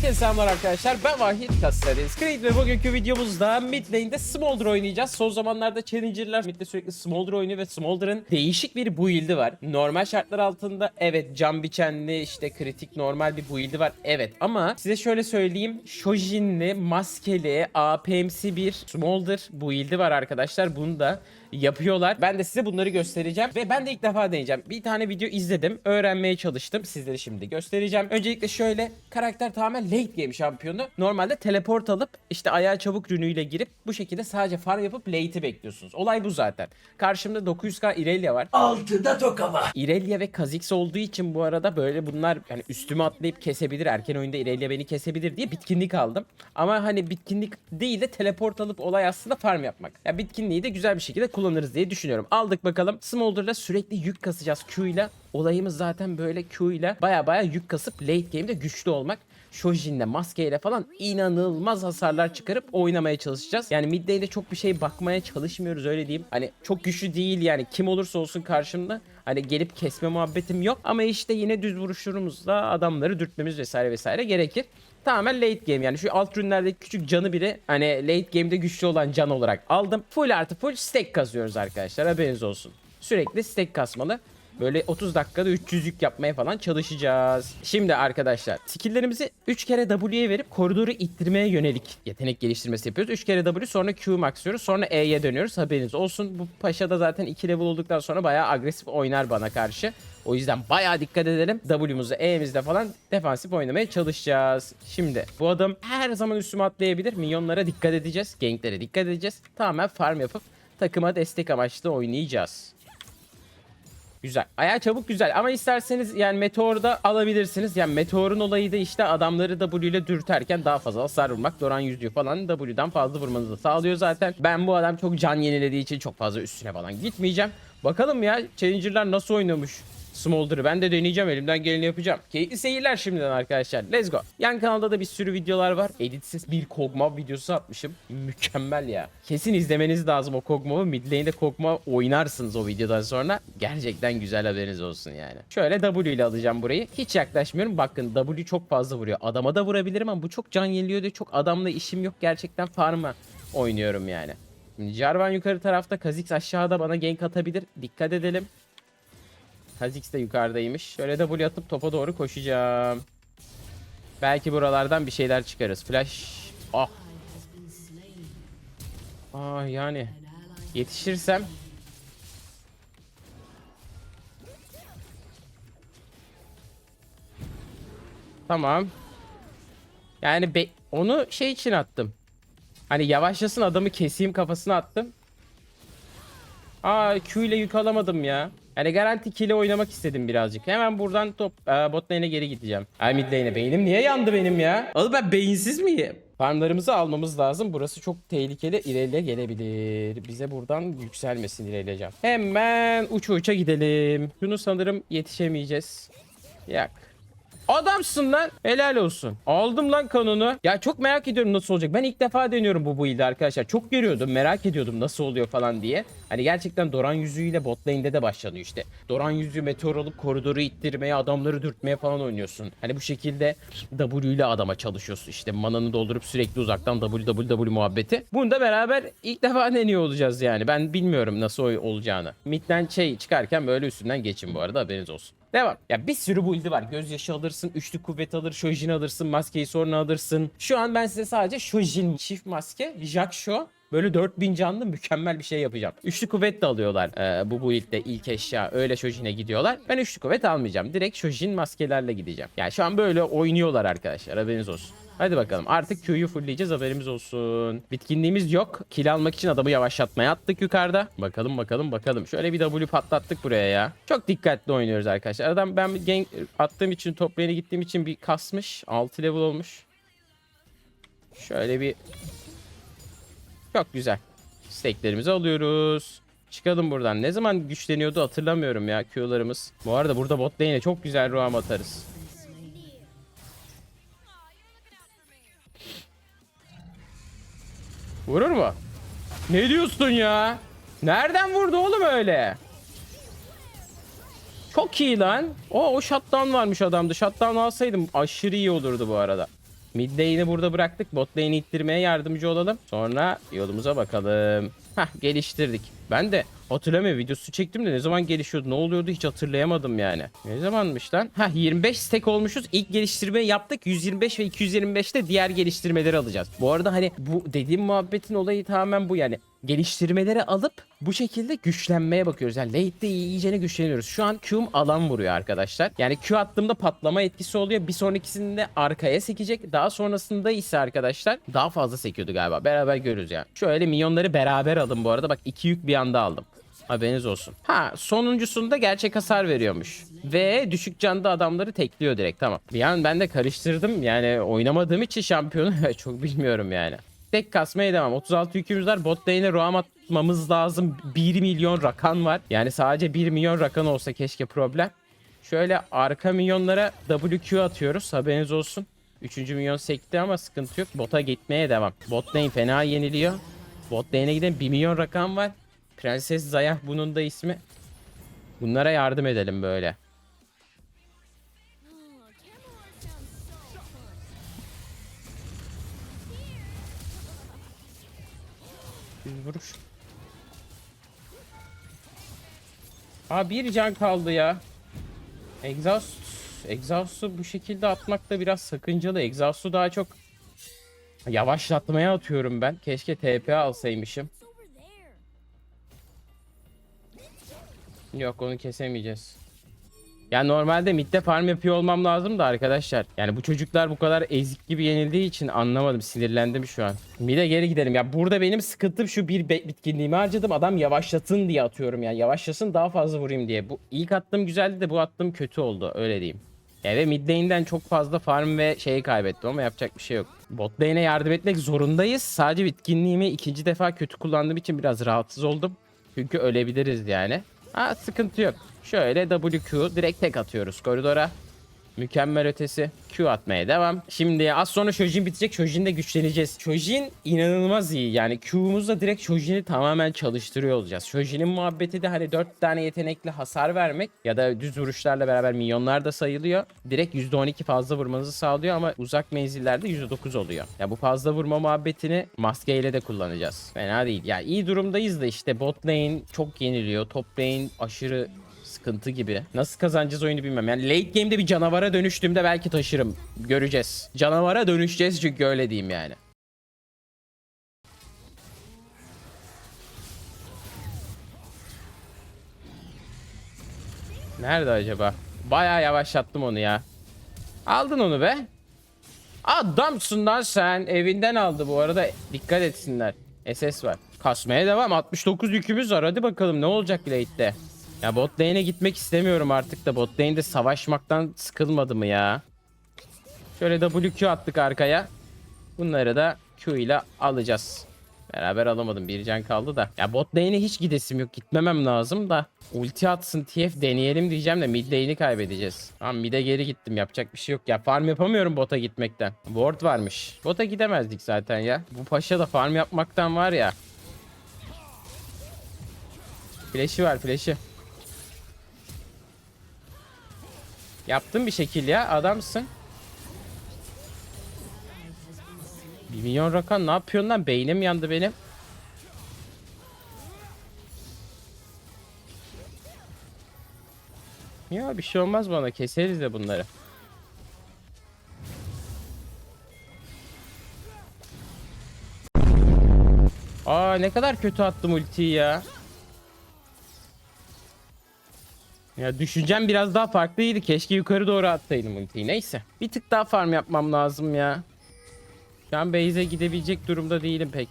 Herkese selamlar arkadaşlar. Ben Vahit Kastaris. Creed ve bugünkü videomuzda mid lane'de Smolder oynayacağız. Son zamanlarda Challenger'lar midde sürekli Smolder oynuyor ve Smolder'ın değişik bir build'i var. Normal şartlar altında evet can biçenli işte kritik normal bir build'i var. Evet ama size şöyle söyleyeyim. Shojin'li, maskeli, APM'si bir Smolder build'i var arkadaşlar. Bunu da yapıyorlar. Ben de size bunları göstereceğim ve ben de ilk defa deneyeceğim. Bir tane video izledim, öğrenmeye çalıştım. Sizlere şimdi göstereceğim. Öncelikle şöyle karakter tamamen late game şampiyonu. Normalde teleport alıp işte ayağa çabuk rünüyle girip bu şekilde sadece farm yapıp late'i bekliyorsunuz. Olay bu zaten. Karşımda 900k Irelia var. Altıda toka var. Irelia ve Kha'Zix olduğu için bu arada böyle bunlar yani üstüme atlayıp kesebilir. Erken oyunda Irelia beni kesebilir diye bitkinlik aldım. Ama hani bitkinlik değil de teleport alıp olay aslında farm yapmak. Ya bitkinliği de güzel bir şekilde kullanırız diye düşünüyorum. Aldık bakalım. Smolder'la sürekli yük kasacağız Q ile. Olayımız zaten böyle Q ile baya baya yük kasıp late game'de güçlü olmak. Shojin'le maskeyle falan inanılmaz hasarlar çıkarıp oynamaya çalışacağız. Yani mid lane'de çok bir şey bakmaya çalışmıyoruz öyle diyeyim. Hani çok güçlü değil yani kim olursa olsun karşımda. Hani gelip kesme muhabbetim yok. Ama işte yine düz vuruşlarımızla adamları dürtmemiz vesaire vesaire gerekir. Tamamen late game yani şu alt ürünlerdeki küçük canı biri hani late game'de güçlü olan can olarak aldım. Full artı full stack kazıyoruz arkadaşlar haberiniz olsun. Sürekli stack kasmalı. Böyle 30 dakikada 300 yük yapmaya falan çalışacağız. Şimdi arkadaşlar skilllerimizi 3 kere W'ye verip koridoru ittirmeye yönelik yetenek geliştirmesi yapıyoruz. 3 kere W sonra Q maxlıyoruz sonra E'ye dönüyoruz haberiniz olsun. Bu paşa da zaten 2 level olduktan sonra bayağı agresif oynar bana karşı. O yüzden bayağı dikkat edelim. W'muzu E'mizde falan defansif oynamaya çalışacağız. Şimdi bu adam her zaman üstüme atlayabilir. Minyonlara dikkat edeceğiz. Ganklere dikkat edeceğiz. Tamamen farm yapıp takıma destek amaçlı oynayacağız. Güzel. Ayağı çabuk güzel ama isterseniz yani meteorda alabilirsiniz. Yani meteorun olayı da işte adamları W ile dürterken daha fazla hasar vurmak. Doran yüzüğü falan W'dan fazla vurmanızı sağlıyor zaten. Ben bu adam çok can yenilediği için çok fazla üstüne falan gitmeyeceğim. Bakalım ya Challenger'lar nasıl oynamış. Smolder'ı ben de deneyeceğim elimden geleni yapacağım. Keyifli seyirler şimdiden arkadaşlar. Let's go. Yan kanalda da bir sürü videolar var. Editsiz bir Kog'Maw videosu atmışım. Mükemmel ya. Kesin izlemeniz lazım o Kog'Maw'ı. Mid lane'de Kog'Maw oynarsınız o videodan sonra. Gerçekten güzel haberiniz olsun yani. Şöyle W ile alacağım burayı. Hiç yaklaşmıyorum. Bakın W çok fazla vuruyor. Adama da vurabilirim ama bu çok can yeniliyor diye çok adamla işim yok. Gerçekten farm'a oynuyorum yani. Jarvan yukarı tarafta, Kha'Zix aşağıda bana gank atabilir. Dikkat edelim. Kha'Zix de yukarıdaymış. Şöyle W atıp topa doğru koşacağım. Belki buralardan bir şeyler çıkarız. Flash. Ah. Aa yani. Yetişirsem. Tamam. Yani be- onu şey için attım. Hani yavaşlasın adamı keseyim kafasına attım. Aa Q ile yük alamadım ya. Yani garanti kill oynamak istedim birazcık. Hemen buradan top e, bot lane'e geri gideceğim. Ay mid lane'e. Beynim niye yandı benim ya? Oğlum ben beyinsiz miyim? Farmlarımızı almamız lazım. Burası çok tehlikeli. İrelia gelebilir. Bize buradan yükselmesin İrelia'cam. Hemen uça uça gidelim. Şunu sanırım yetişemeyeceğiz. Yak. Adamsın lan. Helal olsun. Aldım lan kanunu. Ya çok merak ediyorum nasıl olacak. Ben ilk defa deniyorum bu build'i arkadaşlar. Çok görüyordum. Merak ediyordum nasıl oluyor falan diye. Hani gerçekten Doran yüzüğüyle bot lane'de de başlanıyor işte. Doran yüzüğü meteor alıp koridoru ittirmeye, adamları dürtmeye falan oynuyorsun. Hani bu şekilde W ile adama çalışıyorsun. İşte mananı doldurup sürekli uzaktan WWW muhabbeti. Bunu da beraber ilk defa deniyor olacağız yani. Ben bilmiyorum nasıl olacağını. Midden şey çıkarken böyle üstünden geçin bu arada haberiniz olsun. Devam. Ya bir sürü build'i var. Gözyaşı alırsın, üçlü kuvvet alır, Shojin alırsın, maskeyi sonra alırsın. Şu an ben size sadece Shojin çift maske, Jacksho Böyle 4000 canlı mükemmel bir şey yapacağım. Üçlü kuvvet de alıyorlar ee, bu build'de ilk eşya. Öyle Shojin'e gidiyorlar. Ben üçlü kuvvet almayacağım. Direkt Shojin maskelerle gideceğim. Yani şu an böyle oynuyorlar arkadaşlar. Haberiniz olsun. Hadi bakalım. Artık Q'yu fullleyeceğiz haberimiz olsun. Bitkinliğimiz yok. Kill almak için adamı yavaşlatmaya attık yukarıda. Bakalım bakalım bakalım. Şöyle bir W patlattık buraya ya. Çok dikkatli oynuyoruz arkadaşlar. Adam ben gank attığım için top lane'e gittiğim için bir kasmış. 6 level olmuş. Şöyle bir çok güzel. Steklerimizi alıyoruz. Çıkalım buradan. Ne zaman güçleniyordu hatırlamıyorum ya Q'larımız. Bu arada burada bot lane'e çok güzel roam atarız. Vurur mu? Ne diyorsun ya? Nereden vurdu oğlum öyle? Çok iyi lan. O, o shutdown varmış adamdı. Shutdown alsaydım aşırı iyi olurdu bu arada. Mid lane'i burada bıraktık. Bot lane'i ittirmeye yardımcı olalım. Sonra yolumuza bakalım. Hah geliştirdik. Ben de hatırlamıyorum videosu çektim de ne zaman gelişiyordu ne oluyordu hiç hatırlayamadım yani. Ne zamanmış lan? Hah 25 stack olmuşuz. İlk geliştirmeyi yaptık. 125 ve 225'te diğer geliştirmeleri alacağız. Bu arada hani bu dediğim muhabbetin olayı tamamen bu yani. Geliştirmeleri alıp bu şekilde güçlenmeye bakıyoruz. Yani late'de iyicene güçleniyoruz. Şu an Q'm alan vuruyor arkadaşlar. Yani Q attığımda patlama etkisi oluyor. Bir sonrakisinde arkaya sekecek. Daha sonrasında ise arkadaşlar daha fazla sekiyordu galiba. Beraber görürüz yani. Şöyle minyonları beraber alın bu arada. Bak iki yük bir anda aldım. Haberiniz olsun. Ha sonuncusunda gerçek hasar veriyormuş. Ve düşük canda adamları tekliyor direkt tamam. Bir an ben de karıştırdım. Yani oynamadığım için şampiyonu çok bilmiyorum yani. Tek kasmaya devam. 36 yükümüz var. Bot lane'e roam atmamız lazım. 1 milyon rakan var. Yani sadece 1 milyon rakan olsa keşke problem. Şöyle arka milyonlara WQ atıyoruz. Haberiniz olsun. Üçüncü milyon sekti ama sıkıntı yok. Bota gitmeye devam. Bot lane fena yeniliyor. Bot lane'e giden 1 milyon rakam var. Prenses Zayah bunun da ismi. Bunlara yardım edelim böyle. Bir vuruş. Aa bir can kaldı ya. Exhaust. Exhaust'u bu şekilde atmak da biraz sakıncalı. Exhaust'u daha çok yavaşlatmaya atıyorum ben. Keşke TP alsaymışım. Yok onu kesemeyeceğiz. Ya normalde midde farm yapıyor olmam lazım da arkadaşlar. Yani bu çocuklar bu kadar ezik gibi yenildiği için anlamadım. Sinirlendim şu an. Mid'e geri gidelim. Ya burada benim sıkıntım şu bir bitkinliğimi harcadım. Adam yavaşlatın diye atıyorum yani. Yavaşlasın daha fazla vurayım diye. Bu ilk attığım güzeldi de bu attığım kötü oldu. Öyle diyeyim. Ya ve mid çok fazla farm ve şeyi kaybettim ama yapacak bir şey yok. Bot lane'e yardım etmek zorundayız. Sadece bitkinliğimi ikinci defa kötü kullandığım için biraz rahatsız oldum. Çünkü ölebiliriz yani. Ha sıkıntı yok. Şöyle WQ direkt tek atıyoruz koridora. Mükemmel ötesi. Q atmaya devam. Şimdi az sonra Shojin bitecek. Shojin'de güçleneceğiz. Shojin inanılmaz iyi. Yani Q'muzla direkt Shojin'i tamamen çalıştırıyor olacağız. Shojin'in muhabbeti de hani 4 tane yetenekli hasar vermek ya da düz vuruşlarla beraber milyonlar da sayılıyor. Direkt %12 fazla vurmanızı sağlıyor ama uzak menzillerde %9 oluyor. Ya bu fazla vurma muhabbetini maskeyle de kullanacağız. Fena değil. Ya iyi durumdayız da işte bot lane çok yeniliyor. Top lane aşırı sıkıntı gibi. Nasıl kazanacağız oyunu bilmem. Yani late game'de bir canavara dönüştüğümde belki taşırım. Göreceğiz. Canavara dönüşeceğiz çünkü öyle diyeyim yani. Nerede acaba? Bayağı yavaşlattım onu ya. Aldın onu be. Adamsın lan sen. Evinden aldı bu arada. Dikkat etsinler. SS var. Kasmaya devam. 69 yükümüz var. Hadi bakalım ne olacak late'de. Ya bot lane'e gitmek istemiyorum artık da bot lane'de savaşmaktan sıkılmadı mı ya? Şöyle WQ attık arkaya. Bunları da Q ile alacağız. Beraber alamadım. Bir can kaldı da. Ya bot lane'e hiç gidesim yok. Gitmemem lazım da. Ulti atsın TF deneyelim diyeceğim de mid lane'i kaybedeceğiz. Tamam mid'e geri gittim. Yapacak bir şey yok. Ya farm yapamıyorum bota gitmekten. Ward varmış. Bota gidemezdik zaten ya. Bu paşa da farm yapmaktan var ya. Flash'i var flash'i. Yaptın bir şekil ya adamsın. 1 milyon rakan ne yapıyorsun lan? Beynim yandı benim. Ya bir şey olmaz bana. Keseriz de bunları. Aa ne kadar kötü attım ultiyi ya. Ya düşüncem biraz daha farklıydı. Keşke yukarı doğru atsaydım ultiyi. Neyse. Bir tık daha farm yapmam lazım ya. Şu an base'e gidebilecek durumda değilim pek.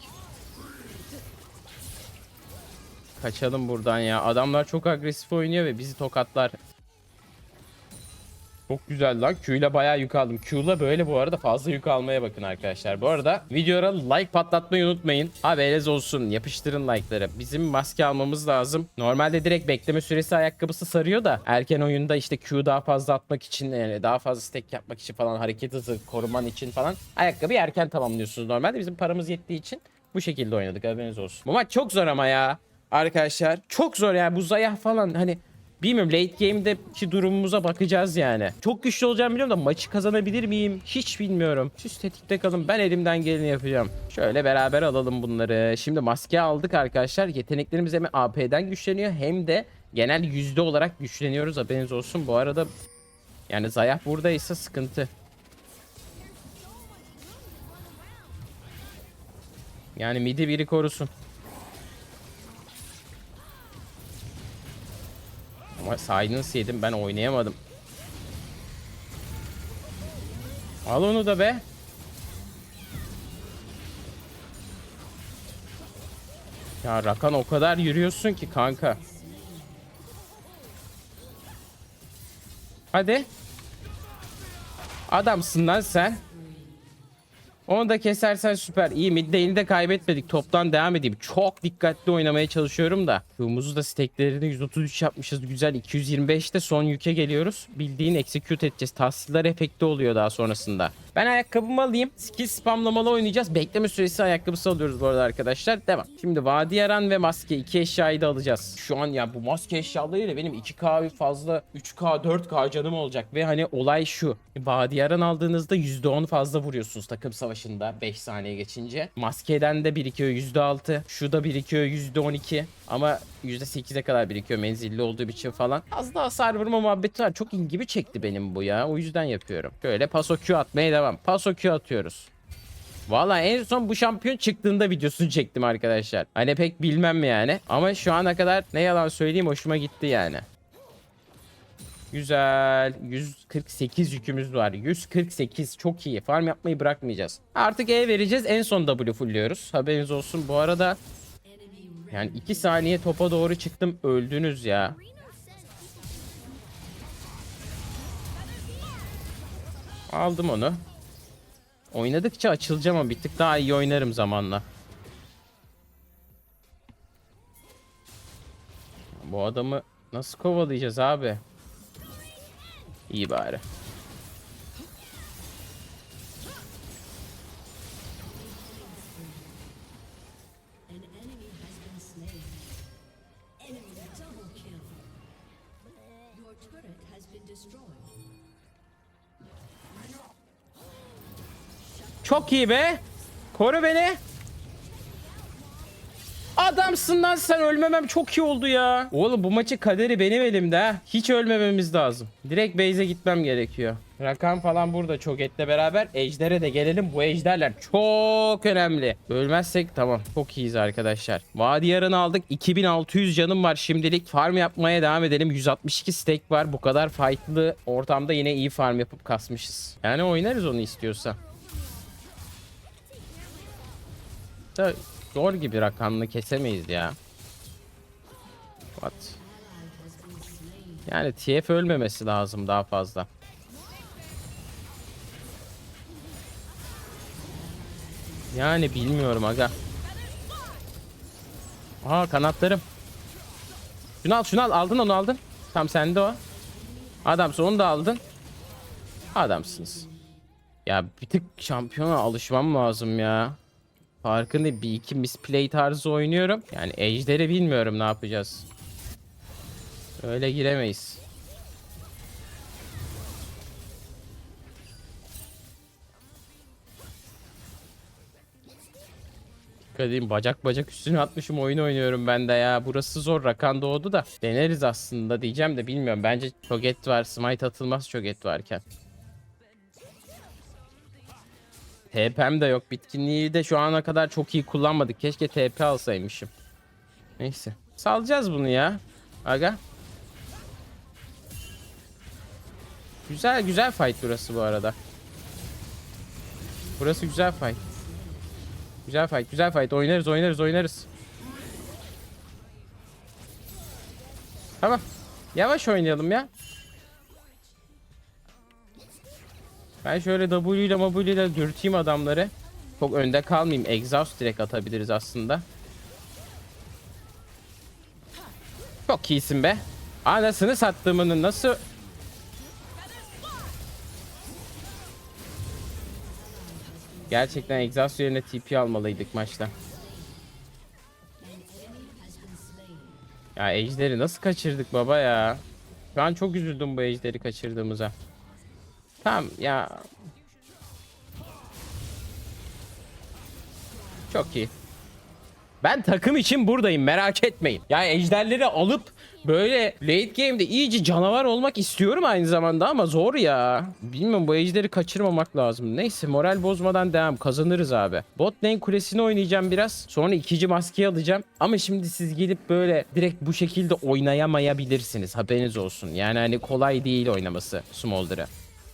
Kaçalım buradan ya. Adamlar çok agresif oynuyor ve bizi tokatlar. Çok güzel lan. Q ile bayağı yük aldım. Q ile böyle bu arada fazla yük almaya bakın arkadaşlar. Bu arada videoya like patlatmayı unutmayın. Haberiniz olsun. Yapıştırın like'ları. Bizim maske almamız lazım. Normalde direkt bekleme süresi ayakkabısı sarıyor da erken oyunda işte Q daha fazla atmak için yani daha fazla stack yapmak için falan hareket hızı koruman için falan ayakkabıyı erken tamamlıyorsunuz. Normalde bizim paramız yettiği için bu şekilde oynadık haberiniz olsun. Bu maç çok zor ama ya arkadaşlar. Çok zor yani bu zayah falan hani Bilmiyorum late game'deki durumumuza bakacağız yani. Çok güçlü olacağımı biliyorum da maçı kazanabilir miyim? Hiç bilmiyorum. Siz tetikte kalın ben elimden geleni yapacağım. Şöyle beraber alalım bunları. Şimdi maske aldık arkadaşlar. Yeteneklerimiz hem AP'den güçleniyor hem de genel yüzde olarak güçleniyoruz haberiniz olsun. Bu arada yani Zayah buradaysa sıkıntı. Yani midi biri korusun. Ama silence yedim ben oynayamadım. Al onu da be. Ya Rakan o kadar yürüyorsun ki kanka. Hadi. Adamsın lan sen. Onu da kesersen süper. İyi mid lane'i de kaybetmedik. Toptan devam edeyim. Çok dikkatli oynamaya çalışıyorum da. Q'muzu da steklerini 133 yapmışız. Güzel. 225'te son yüke geliyoruz. Bildiğin execute edeceğiz. Tahsiller efekti oluyor daha sonrasında. Ben ayakkabımı alayım. Skill spamlamalı oynayacağız. Bekleme süresi ayakkabısı alıyoruz bu arada arkadaşlar. Devam. Şimdi Vadi Yaran ve maske iki eşyayı da alacağız. Şu an ya bu maske eşyalarıyla benim 2K fazla 3K 4K canım olacak. Ve hani olay şu. Vadi Yaran aldığınızda %10 fazla vuruyorsunuz takım savaşında 5 saniye geçince. Maskeden de birikiyor %6. Şu da birikiyor %12. Ama %8'e kadar birikiyor menzilli olduğu için falan. Az daha hasar vurma muhabbeti var. Çok ilgimi çekti benim bu ya. O yüzden yapıyorum. Şöyle paso Q atmaya devam. Paso Q atıyoruz. Valla en son bu şampiyon çıktığında videosunu çektim arkadaşlar. Hani pek bilmem yani. Ama şu ana kadar ne yalan söyleyeyim hoşuma gitti yani. Güzel. 148 yükümüz var. 148 çok iyi. Farm yapmayı bırakmayacağız. Artık E vereceğiz. En son W fullüyoruz. Haberiniz olsun. Bu arada yani 2 saniye topa doğru çıktım. Öldünüz ya. Aldım onu. Oynadıkça açılacağım ama bir tık daha iyi oynarım zamanla. Bu adamı nasıl kovalayacağız abi? İyi bari. Çok iyi be. Koru beni. Adamsın lan sen ölmemem çok iyi oldu ya. Oğlum bu maçı kaderi benim elimde. Hiç ölmememiz lazım. Direkt base'e gitmem gerekiyor. Rakan falan burada çok etle beraber. Ejder'e de gelelim. Bu ejderler çok önemli. Ölmezsek tamam. Çok iyiyiz arkadaşlar. Vadi yarını aldık. 2600 canım var şimdilik. Farm yapmaya devam edelim. 162 stack var. Bu kadar fightlı ortamda yine iyi farm yapıp kasmışız. Yani oynarız onu istiyorsa. Da zor gibi rakamını kesemeyiz ya. What? Yani TF ölmemesi lazım daha fazla. Yani bilmiyorum aga. Aa kanatlarım. Şunu al şunu al aldın onu aldın. Tam sende o. Adamsın onu da aldın. Adamsınız. Ya bir tık şampiyona alışmam lazım ya. Farkında bir iki misplay tarzı oynuyorum. Yani ejderi bilmiyorum ne yapacağız. Öyle giremeyiz. Dikkat bacak bacak üstüne atmışım oyun oynuyorum ben de ya. Burası zor rakan doğdu da. Deneriz aslında diyeceğim de bilmiyorum. Bence çok var. Smite atılmaz çok varken. TP'm de yok. Bitkinliği de şu ana kadar çok iyi kullanmadık. Keşke TP alsaymışım. Neyse. Salacağız bunu ya. Aga. Güzel güzel fight burası bu arada. Burası güzel fight. Güzel fight, güzel fight. Oynarız, oynarız, oynarız. Tamam. Yavaş oynayalım ya. Ben şöyle W ile W ile dürteyim adamları. Çok önde kalmayayım. Exhaust direkt atabiliriz aslında. Çok iyisin be. Anasını sattığımını nasıl... Gerçekten Exhaust yerine TP almalıydık maçta. Ya ejderi nasıl kaçırdık baba ya? An çok üzüldüm bu ejderi kaçırdığımıza. Tamam ya. Çok iyi. Ben takım için buradayım merak etmeyin. Ya ejderleri alıp böyle late game'de iyice canavar olmak istiyorum aynı zamanda ama zor ya. Bilmiyorum bu ejderi kaçırmamak lazım. Neyse moral bozmadan devam kazanırız abi. Bot lane kulesini oynayacağım biraz. Sonra ikinci maskeyi alacağım. Ama şimdi siz gelip böyle direkt bu şekilde oynayamayabilirsiniz. Haberiniz olsun. Yani hani kolay değil oynaması Smolder'ı.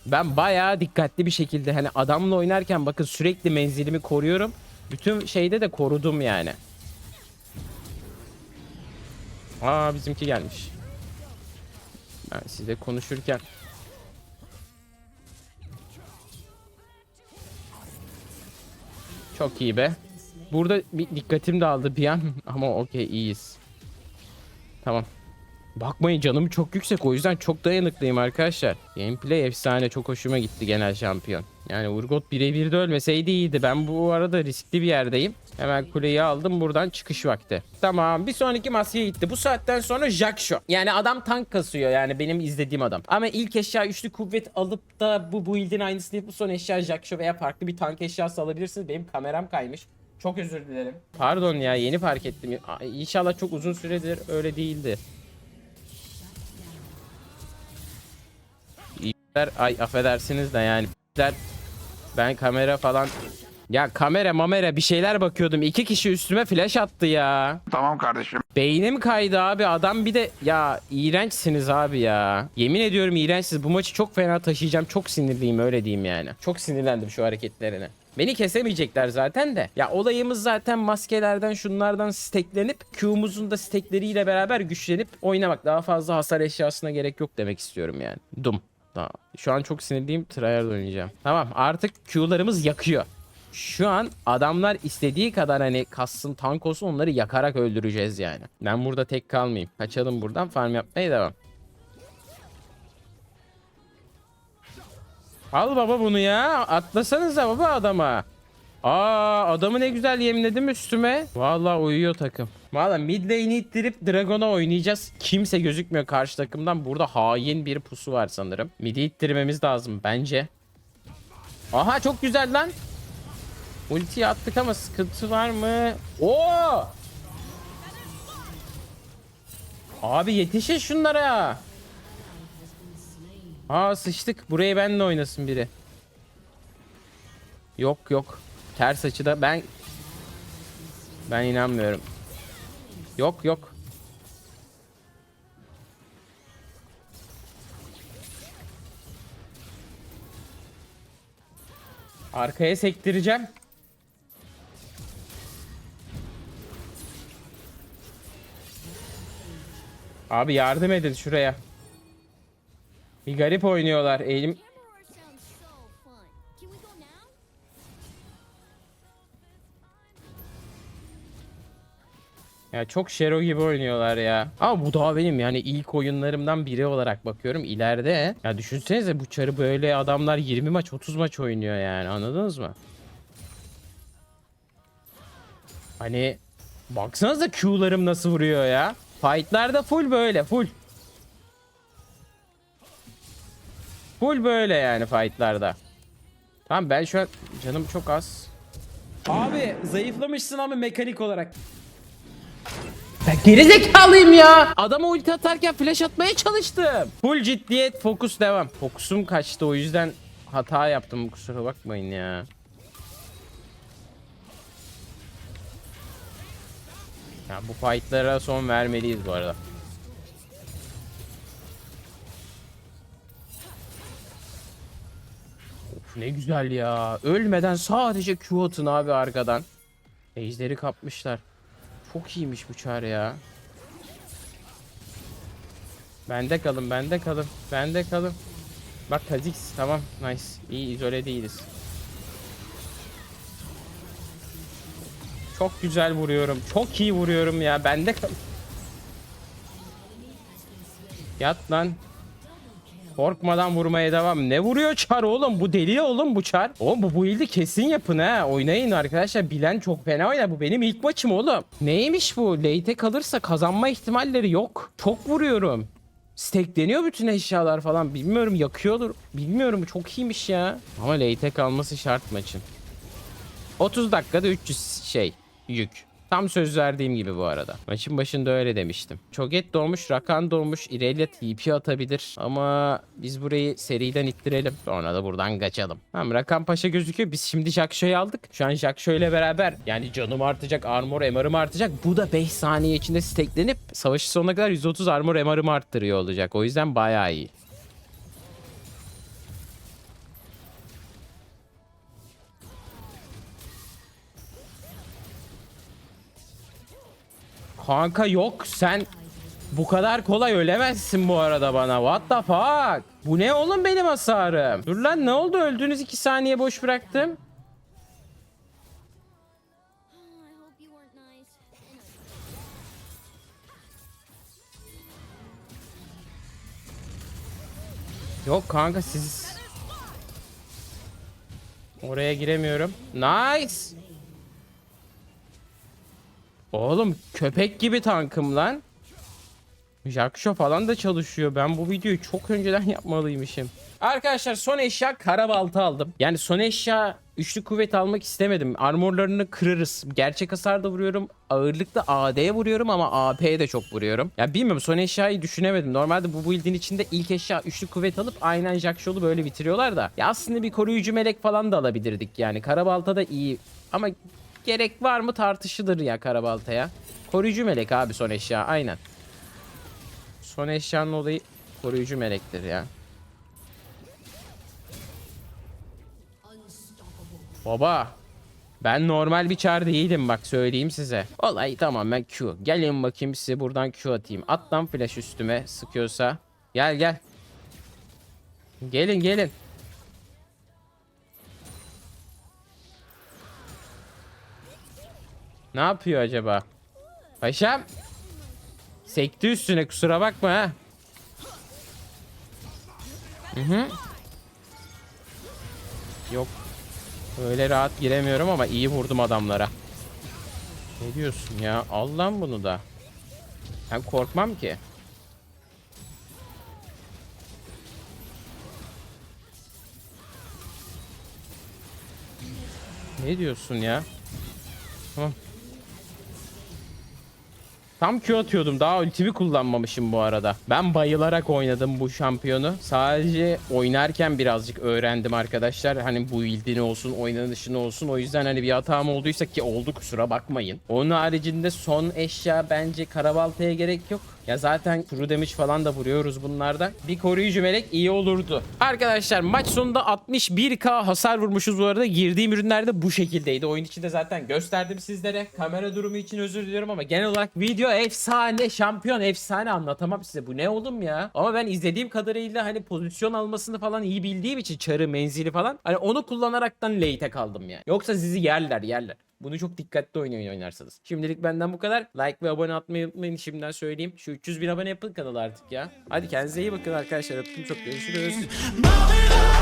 Ben bayağı dikkatli bir şekilde hani adamla oynarken bakın sürekli menzilimi koruyorum. Bütün şeyde de korudum yani. Aa bizimki gelmiş. Ben sizle konuşurken Çok iyi be. Burada bir dikkatim dağıldı bir an ama okey iyiyiz. Tamam. Bakmayın canım çok yüksek o yüzden çok dayanıklıyım arkadaşlar. Gameplay efsane çok hoşuma gitti genel şampiyon. Yani Urgot birebir de ölmeseydi iyiydi. Ben bu arada riskli bir yerdeyim. Hemen kuleyi aldım buradan çıkış vakti. Tamam bir sonraki maskeye gitti. Bu saatten sonra Jack Show. Yani adam tank kasıyor yani benim izlediğim adam. Ama ilk eşya üçlü kuvvet alıp da bu build'in aynısını yapıp son eşya Jack Show veya farklı bir tank eşyası alabilirsiniz. Benim kameram kaymış. Çok özür dilerim. Pardon ya yeni fark ettim. İnşallah çok uzun süredir öyle değildi. Ay affedersiniz de yani bizler- ben kamera falan ya kamera mamera bir şeyler bakıyordum. İki kişi üstüme flash attı ya. Tamam kardeşim. Beynim kaydı abi. Adam bir de ya iğrençsiniz abi ya. Yemin ediyorum iğrençsiniz. Bu maçı çok fena taşıyacağım. Çok sinirliyim öyle diyeyim yani. Çok sinirlendim şu hareketlerine. Beni kesemeyecekler zaten de. Ya olayımız zaten maskelerden şunlardan steklenip Q'muzun da stekleriyle beraber güçlenip oynamak. Daha fazla hasar eşyasına gerek yok demek istiyorum yani. Dum. Tamam. Şu an çok sinirliyim. Tryhard oynayacağım. Tamam artık Q'larımız yakıyor. Şu an adamlar istediği kadar hani kassın tank olsun onları yakarak öldüreceğiz yani. Ben burada tek kalmayayım. Kaçalım buradan farm yapmaya devam. Al baba bunu ya. Atlasanıza baba adama. Aa adamı ne güzel yemledim üstüme. Vallahi uyuyor takım. Valla mid lane'i ittirip Dragon'a oynayacağız. Kimse gözükmüyor karşı takımdan. Burada hain bir pusu var sanırım. Mid'i ittirmemiz lazım bence. Aha çok güzel lan. Ultiyi attık ama sıkıntı var mı? Oo! Abi yetişin şunlara. Aa sıçtık. Burayı benle oynasın biri. Yok yok. Ters açıda ben ben inanmıyorum. Yok yok. Arkaya sektireceğim. Abi yardım edin şuraya. Bir garip oynuyorlar. Eğilim Ya çok Shero gibi oynuyorlar ya. Ama bu daha benim yani ilk oyunlarımdan biri olarak bakıyorum ileride. Ya düşünsenize bu çarı böyle adamlar 20 maç 30 maç oynuyor yani anladınız mı? Hani baksanıza Q'larım nasıl vuruyor ya. Fight'larda full böyle full. Full böyle yani fight'larda. Tamam ben şu an canım çok az. Abi zayıflamışsın ama mekanik olarak. Ben gerizekalıyım ya. Adama ulti atarken flash atmaya çalıştım. Full ciddiyet, fokus devam. Fokusum kaçtı o yüzden hata yaptım kusura bakmayın ya. Ya bu fightlara son vermeliyiz bu arada. Of ne güzel ya. Ölmeden sadece Q atın abi arkadan. Ejderi kapmışlar. Çok iyiymiş bu çare ya. Bende kalın, bende kalın, bende kalın. Bak Kha'Zix tamam nice. İyi izole değiliz. Çok güzel vuruyorum. Çok iyi vuruyorum ya. Bende kal. Yat lan. Korkmadan vurmaya devam. Ne vuruyor çar oğlum? Bu deli oğlum bu çar. Oğlum bu build'i kesin yapın ha. Oynayın arkadaşlar. Bilen çok fena oynar. Bu benim ilk maçım oğlum. Neymiş bu? Late kalırsa kazanma ihtimalleri yok. Çok vuruyorum. Stackleniyor bütün eşyalar falan. Bilmiyorum yakıyordur. Bilmiyorum çok iyiymiş ya. Ama late kalması şart maçın. 30 dakikada 300 şey yük. Tam söz verdiğim gibi bu arada. Maçın başında öyle demiştim. Çoget doğmuş, Rakan doğmuş, İrelia TP atabilir. Ama biz burayı seriden ittirelim. Sonra da buradan kaçalım. Tamam Rakan Paşa gözüküyor. Biz şimdi Jackshaw'ı aldık. Şu an Jackshaw'la ile beraber yani canım artacak, armor MR'ım artacak. Bu da 5 saniye içinde stacklenip savaşı sonuna kadar 130 armor MR'ımı arttırıyor olacak. O yüzden bayağı iyi. Kanka yok sen bu kadar kolay ölemezsin bu arada bana. What the fuck? Bu ne oğlum benim hasarım? Dur lan ne oldu öldüğünüz iki saniye boş bıraktım. Yok kanka siz... Oraya giremiyorum. Nice. Oğlum köpek gibi tankım lan. Jaksho falan da çalışıyor. Ben bu videoyu çok önceden yapmalıymışım. Arkadaşlar son eşya karabalta aldım. Yani son eşya üçlü kuvvet almak istemedim. Armorlarını kırarız. Gerçek hasar da vuruyorum. Ağırlıkta AD'ye vuruyorum ama AP'ye de çok vuruyorum. Ya bilmiyorum son eşyayı düşünemedim. Normalde bu build'in içinde ilk eşya üçlü kuvvet alıp aynen Jaksho'lu böyle bitiriyorlar da. Ya aslında bir koruyucu melek falan da alabilirdik yani. Karabalta da iyi ama gerek var mı tartışılır ya karabaltaya. Koruyucu melek abi son eşya aynen. Son eşyanın olayı koruyucu melektir ya. Baba ben normal bir çar değilim bak söyleyeyim size. Olay tamamen Q. Gelin bakayım size buradan Q atayım. At lan flash üstüme sıkıyorsa. Gel gel. Gelin gelin. Ne yapıyor acaba? Paşam. Sekti üstüne kusura bakma ha. Hı hı. Yok. Öyle rahat giremiyorum ama iyi vurdum adamlara. Ne diyorsun ya? Al lan bunu da. Ben korkmam ki. Ne diyorsun ya? Tamam. Tam Q atıyordum. Daha ultimi kullanmamışım bu arada. Ben bayılarak oynadım bu şampiyonu. Sadece oynarken birazcık öğrendim arkadaşlar. Hani bu ildini olsun, oynanışını olsun. O yüzden hani bir hatam olduysa ki oldu kusura bakmayın. Onun haricinde son eşya bence karabaltaya gerek yok. Ya zaten true damage falan da vuruyoruz bunlardan. Bir koruyucu melek iyi olurdu. Arkadaşlar maç sonunda 61k hasar vurmuşuz bu arada. Girdiğim ürünler de bu şekildeydi. Oyun içinde zaten gösterdim sizlere. Kamera durumu için özür diliyorum ama genel olarak video efsane. Şampiyon efsane anlatamam size. Bu ne oğlum ya? Ama ben izlediğim kadarıyla hani pozisyon almasını falan iyi bildiğim için çarı menzili falan. Hani onu kullanaraktan late'e kaldım yani. Yoksa sizi yerler yerler. Bunu çok dikkatli oynayın oynarsanız. Şimdilik benden bu kadar. Like ve abone atmayı unutmayın şimdiden söyleyeyim. Şu 300 bin abone yapın kanala artık ya. Hadi kendinize iyi bakın arkadaşlar. Öptüm çok görüşürüz.